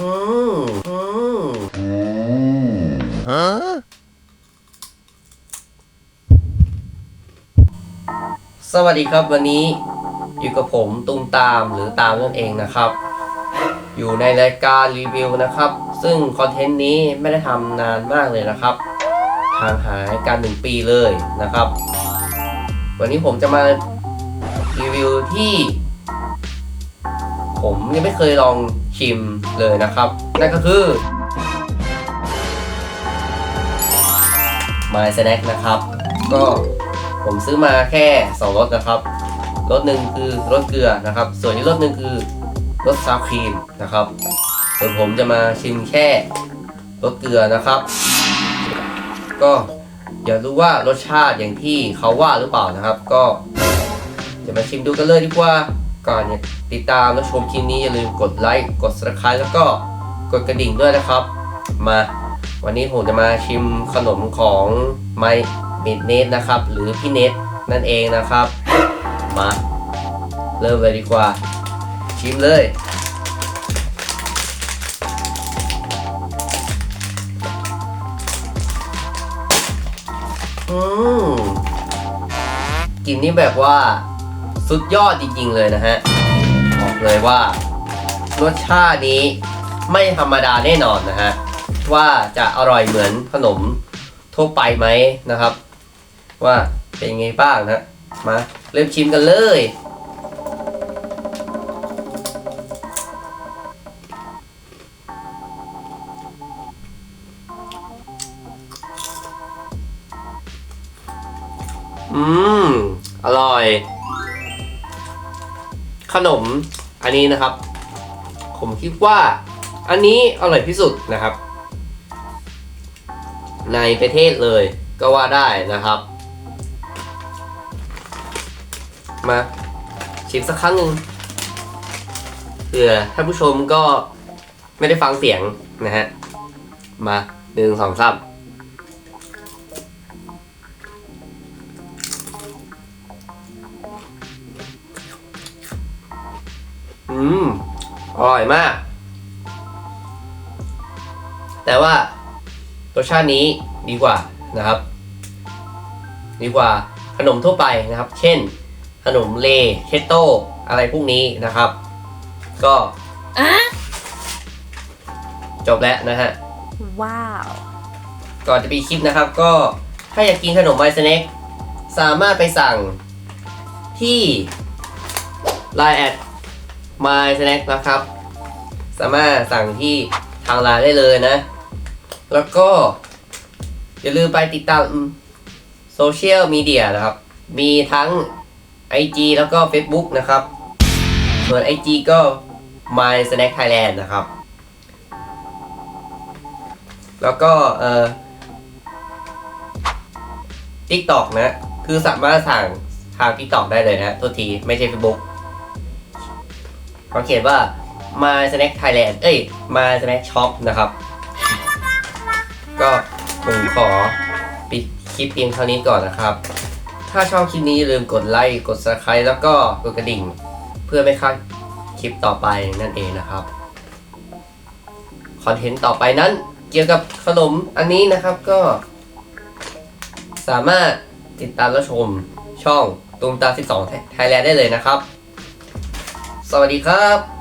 อืมอืมสวัสดีครับวันนี้อยู่กับผมตุงตามหรือตามนั่นเองนะครับ อยู่ในรายการรีวิวนะครับ ซึ่งคอนเทนต์นี้ไม่ได้ทำนานมากเลยนะครับห่างหายการหนึ่งปีเลยนะครับ วันนี้ผมจะมารีวิวที่ ผมยังไม่เคยลอง ชิมเลยนะครับ นั่นก็คือ My Snack นะครับ ก็ผมซื้อมาแค่ 2รสนะครับรสหนึ่งคือรสเกลือนะครับ ส่วนอีกรสหนึ่งคือรสซาวครีมนะครับ ส่วนผมจะมาชิมแค่รสเกลือนะครับ ก็อยากรู้ว่ารสชาติอย่างที่เขาว่าหรือเปล่านะครับ ก็จะมาชิมดูกันเลยดีกว่า ก่อนติดตามและชมคลิปนี้อย่าลืมกดไลค์กด subscribe แล้วก็กดกระดิ่งด้วยนะครับ มาวันนี้ผมจะมาชิมขนมของไมมิดเนทนะครับ หรือพี่เนทนั่นเองนะครับ มาเริ่มเลยดีกว่า ชิมเลยอืมกลิ่นนี่แบบว่า สุดยอดจริงๆเลยนะฮะ บอกเลยว่ารสชาตินี้ไม่ธรรมดาแน่นอนนะฮะ ว่าจะอร่อยเหมือนขนมทั่วไปไหมนะครับ ว่าเป็นไงบ้างนะมาเริ่มชิมกันเลยอืม อร่อย ขนมอันนี้นะครับ ผมคิดว่าอันนี้อร่อยที่สุดนะครับ ในประเทศเลยก็ว่าได้นะครับ มาชิมสักครั้งหนึ่งเผื่อท่านผู้ชมก็ไม่ได้ฟังเสียงนะฮะ มาหนึ่งสองสาม อืม อร่อยมาก แต่ว่ารสชาตินี้ดีกว่านะครับ ดีกว่าขนมทั่วไปนะครับ เช่น ขนมเลเชตโต อะไรพวกนี้นะครับ ก็อะจบแล้วนะฮะ ว้าว ก่อนจะปีคลิปนะครับ ก็ถ้าอยากกินขนมไมสเน็กสามารถไปสั่งที่ Line แอด My Snack นะครับ สามารถสั่งที่ทางไลน์ได้เลยนะ แล้วก็ อย่าลืมไปติดตามโซเชียลมีเดียนะครับ มีทั้ง IG แล้วก็ Facebook นะครับ ส่วน IG ก็ My Snack Thailand นะครับ แล้วก็เอ่อ TikTok นะ คือสามารถสั่งทาง TikTok ได้เลยนะ โทษที ไม่ใช่ Facebook เขาเขียนว่า My Snack Thailand เอ้ย My Snack Shop นะครับ ก็ผมขอปิดคลิปเพียงเท่านี้ก่อนนะครับ ถ้าชอบคลิปนี้ลืมกดไลค์ กด subscribe แล้วก็กดกระดิ่ง เพื่อไม่พลาดคลิปต่อไปนั่นเองนะครับ คอนเทนต์ต่อไปนั้นเกี่ยวกับขนมอันนี้นะครับก็ สามารถติดตามและชมช่องตูมตา 12 ไทยแลนด์ได้เลยนะครับ สวัสดีครับ